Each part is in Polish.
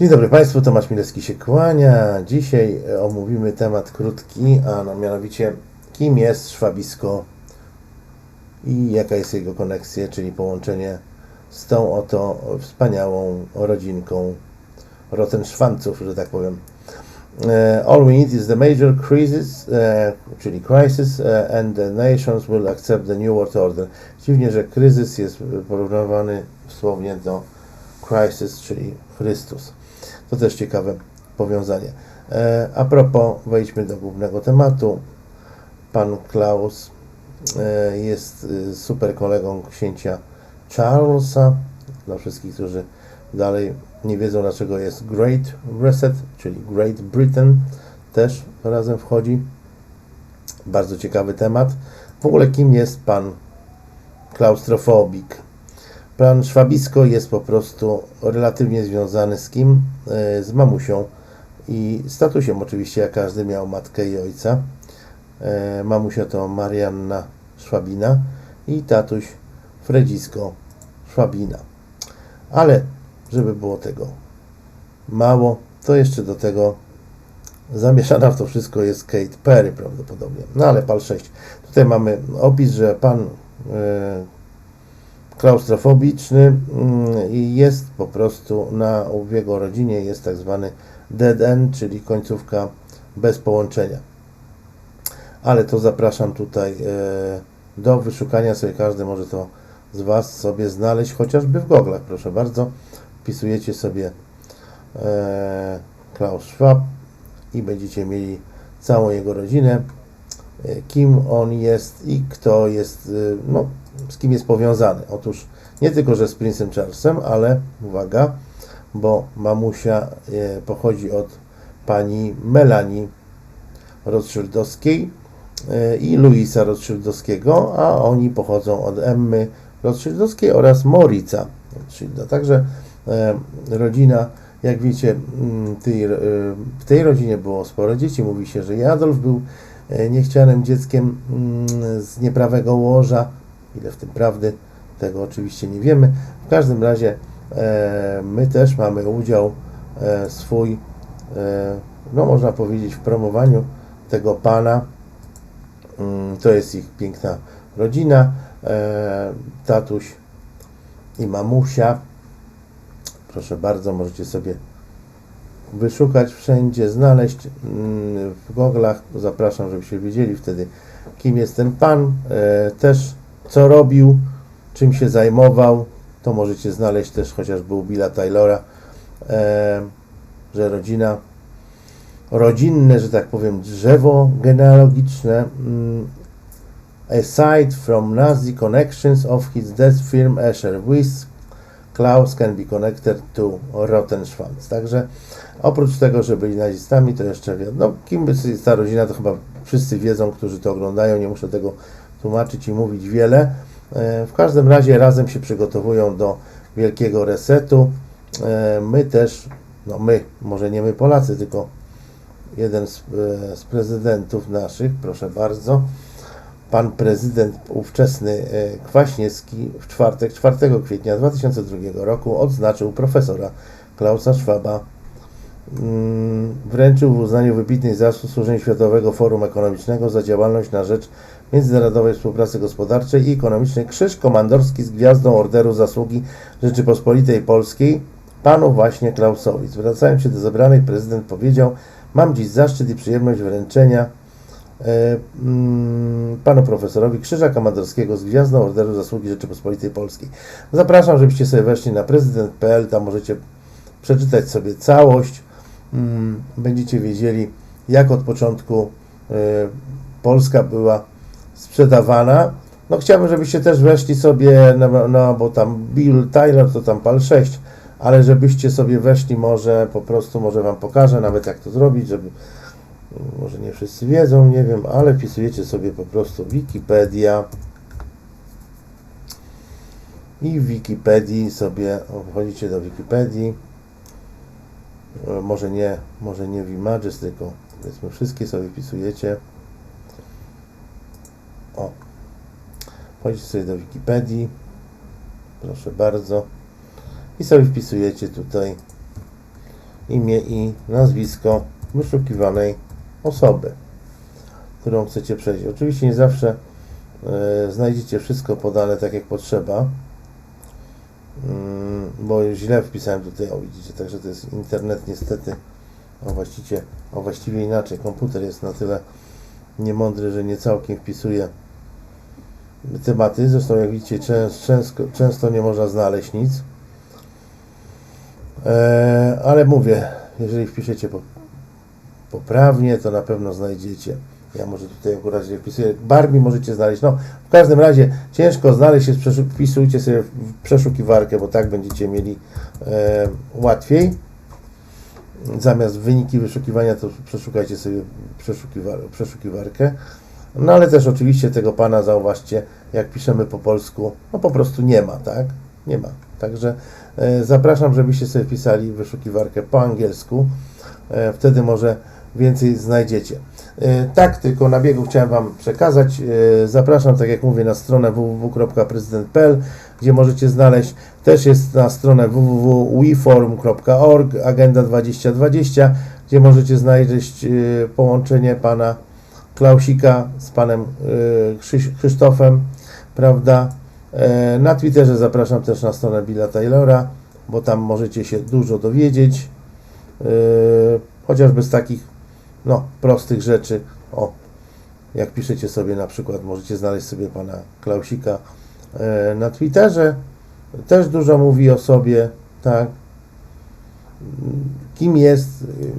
Dzień dobry Państwu, Tomasz Milewski się kłania. Dzisiaj e, omówimy temat krótki, a no mianowicie kim jest szwabisko i jaka jest jego koneksja, czyli połączenie z tą oto wspaniałą rodzinką Rotenszwanców, że tak powiem. E, All we need is the major crisis, e, czyli crisis, and the nations will accept the new world order. Dziwnie, że kryzys jest porównywany słownie do crisis, czyli Chrystus. To też ciekawe powiązanie. E, a propos, wejdźmy do głównego tematu. Pan Klaus e, jest e, super kolegą księcia Charlesa. Dla wszystkich, którzy dalej nie wiedzą, dlaczego jest Great Reset, czyli Great Britain, też razem wchodzi. Bardzo ciekawy temat. W ogóle kim jest pan klaustrofobik? Plan Szwabisko jest po prostu relatywnie związany z kim? E, Z mamusią i statusem oczywiście, jak każdy miał matkę i ojca. E, Mamusia to Marianna Szwabina i tatuś Fredzisko Szwabina. Ale żeby było tego mało, to jeszcze do tego zamieszana w to wszystko jest Kate Perry prawdopodobnie. No ale pal 6. Tutaj mamy opis, że pan e, klaustrofobiczny mm, i jest po prostu na w jego rodzinie jest tak zwany dead end, czyli końcówka bez połączenia. Ale to zapraszam tutaj e, do wyszukania sobie, każdy może to z Was sobie znaleźć, chociażby w goglach, proszę bardzo. Wpisujecie sobie e, Klaus Schwab i będziecie mieli całą jego rodzinę, e, kim on jest i kto jest, no, z kim jest powiązany. Otóż nie tylko, że z Princem Charlesem, ale uwaga, bo mamusia e, pochodzi od pani Melanie Rothschildowskiej e, i Louisa Rothschildowskiego, a oni pochodzą od Emmy Rothschildowskiej oraz Morica Rothschilda. Także e, rodzina, jak wiecie, mm, tej, w tej rodzinie było sporo dzieci. Mówi się, że i Adolf był niechcianym dzieckiem mm, z nieprawego łoża. Ile w tym prawdy, tego oczywiście nie wiemy. W każdym razie e, my też mamy udział e, swój, e, no można powiedzieć, w promowaniu tego pana. Mm, To jest ich piękna rodzina. E, Tatuś i mamusia. Proszę bardzo, możecie sobie wyszukać wszędzie, znaleźć mm, w goglach. Zapraszam, żebyście wiedzieli wtedy, kim jest ten pan, e, też co robił, czym się zajmował. To możecie znaleźć też chociażby u Billa Taylora, e, że rodzina, rodzinne, że tak powiem, drzewo genealogiczne. mm, Aside from Nazi connections of his death firm Escher Wyss, Klaus can be connected to Rottenschwanz. Także oprócz tego, że byli nazistami, to jeszcze wiedzą, no kim jest ta rodzina, to chyba wszyscy wiedzą, którzy to oglądają, nie muszę tego tłumaczyć i mówić wiele. E, W każdym razie razem się przygotowują do wielkiego resetu. E, My też, no my, może nie my Polacy, tylko jeden z, e, z prezydentów naszych, proszę bardzo, pan prezydent ówczesny Kwaśniewski w czwartek, 4 kwietnia 2002 roku odznaczył profesora Klausa Schwaba mm, wręczył w uznaniu wybitnych zasłużeń Światowego Forum Ekonomicznego za działalność na rzecz międzynarodowej współpracy gospodarczej i ekonomicznej Krzyż Komandorski z Gwiazdą Orderu Zasługi Rzeczypospolitej Polskiej panu właśnie Klausowi. Zwracając się do zebranych, prezydent powiedział: Mam dziś zaszczyt i przyjemność wręczenia e, mm, panu profesorowi Krzyża Komandorskiego z Gwiazdą Orderu Zasługi Rzeczypospolitej Polskiej. Zapraszam, żebyście sobie weszli na prezydent.pl, tam możecie przeczytać sobie całość. Mm, Będziecie wiedzieli, jak od początku e, Polska była sprzedawana. No chciałbym, żebyście też weszli sobie, no, no bo tam Bill Tyler to tam pal 6, ale żebyście sobie weszli może po prostu, może Wam pokażę nawet jak to zrobić, żeby może nie wszyscy wiedzą, nie wiem, ale wpisujecie sobie po prostu Wikipedia. I w Wikipedii sobie wchodzicie do Wikipedii. E, może nie, może nie w Images, tylko powiedzmy wszystkie sobie wpisujecie wchodzicie sobie do Wikipedii. Proszę bardzo. I sobie wpisujecie tutaj imię i nazwisko wyszukiwanej osoby, którą chcecie przejść. Oczywiście nie zawsze e, znajdziecie wszystko podane tak jak potrzeba, Mm, bo źle wpisałem tutaj, o widzicie, także to jest internet niestety, o właściwie, o właściwie inaczej, komputer jest na tyle niemądry, że nie całkiem wpisuje tematy, zresztą jak widzicie często, często, nie można znaleźć nic, e, ale mówię, jeżeli wpiszecie po, poprawnie, to na pewno znajdziecie. Ja może tutaj akurat źle wpisuję. Barbie możecie znaleźć. No, w każdym razie ciężko znaleźć przeszuk- wpisujcie sobie w przeszukiwarkę, bo tak będziecie mieli e, łatwiej. Zamiast wyniki wyszukiwania, to przeszukajcie sobie przeszukiwar- przeszukiwarkę. No ale też oczywiście tego pana zauważcie, jak piszemy po polsku, no po prostu nie ma, tak? Nie ma. Także e, zapraszam, żebyście sobie pisali wyszukiwarkę po angielsku. E, wtedy może więcej znajdziecie. E, Tak, tylko na biegu chciałem Wam przekazać. E, Zapraszam, tak jak mówię, na stronę www.prezydent.pl, gdzie możecie znaleźć, też jest na stronę www.weforum.org, Agenda 2020, gdzie możecie znaleźć e, połączenie Pana Klausika z Panem Krzyś- Krzysztofem, prawda? E, Na Twitterze zapraszam też na stronę Billa Taylora, bo tam możecie się dużo dowiedzieć, e, chociażby z takich no, prostych rzeczy. O, jak piszecie sobie na przykład, możecie znaleźć sobie pana Klausika e, na Twitterze. Też dużo mówi o sobie, tak. Kim jest?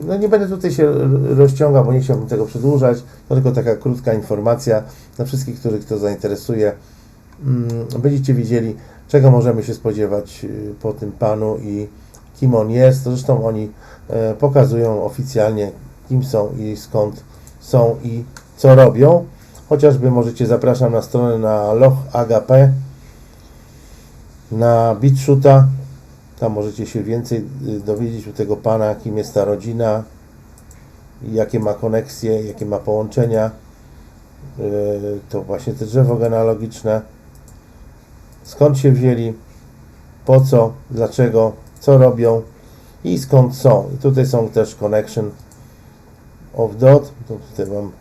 No nie będę tutaj się rozciągał, bo nie chciałbym tego przedłużać. To tylko taka krótka informacja dla wszystkich, których to zainteresuje. Mm, Będziecie widzieli, czego możemy się spodziewać y, po tym panu i kim on jest. Zresztą oni e, pokazują oficjalnie, kim są i skąd są i co robią. Chociażby możecie, zapraszam na stronę na Loch Agape, na BitShoota. Tam możecie się więcej y, dowiedzieć u tego pana, kim jest ta rodzina, jakie ma koneksje, jakie ma połączenia. Y, To właśnie te drzewo genealogiczne. Skąd się wzięli, po co, dlaczego, co robią i skąd są. I tutaj są też connection of dot. Tutaj mam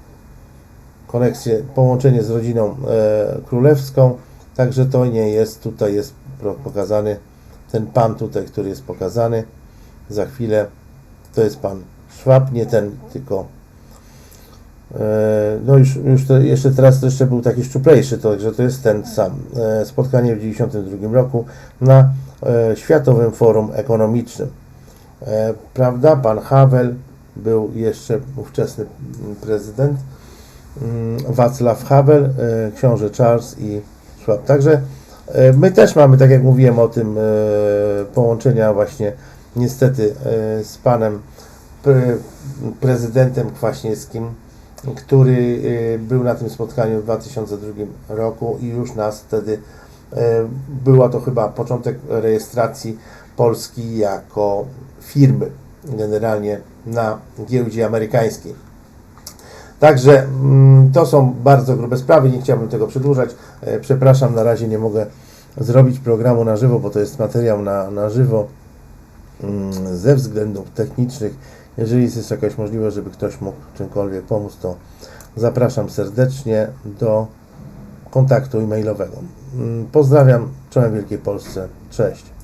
koneksję, połączenie z rodziną e, królewską. Także to nie jest, tutaj jest pokazany ten pan tutaj, który jest pokazany. Za chwilę to jest pan Szwab, nie ten, tylko e, no już, już to, jeszcze teraz to jeszcze był taki szczuplejszy, to, także to jest ten sam. E, spotkanie w 1992 roku na e, Światowym Forum Ekonomicznym. Prawda, pan Havel był jeszcze ówczesny mm, prezydent, mm, Wacław Havel, e, książę Charles i Schwab. Także my też mamy, tak jak mówiłem o tym, e, połączenia właśnie niestety e, z panem pre, prezydentem Kwaśniewskim, który e, był na tym spotkaniu w 2002 roku i już nas wtedy e, była to chyba początek rejestracji Polski jako firmy generalnie na giełdzie amerykańskiej. Także mm, to są bardzo grube sprawy, nie chciałbym tego przedłużać. E, Przepraszam, na razie nie mogę zrobić programu na żywo, bo to jest materiał na, na żywo mm, ze względów technicznych. Jeżeli jest jakaś możliwość, żeby ktoś mógł czymkolwiek pomóc, to zapraszam serdecznie do kontaktu e-mailowego. Mm, Pozdrawiam, czołem Wielkiej Polsce, cześć.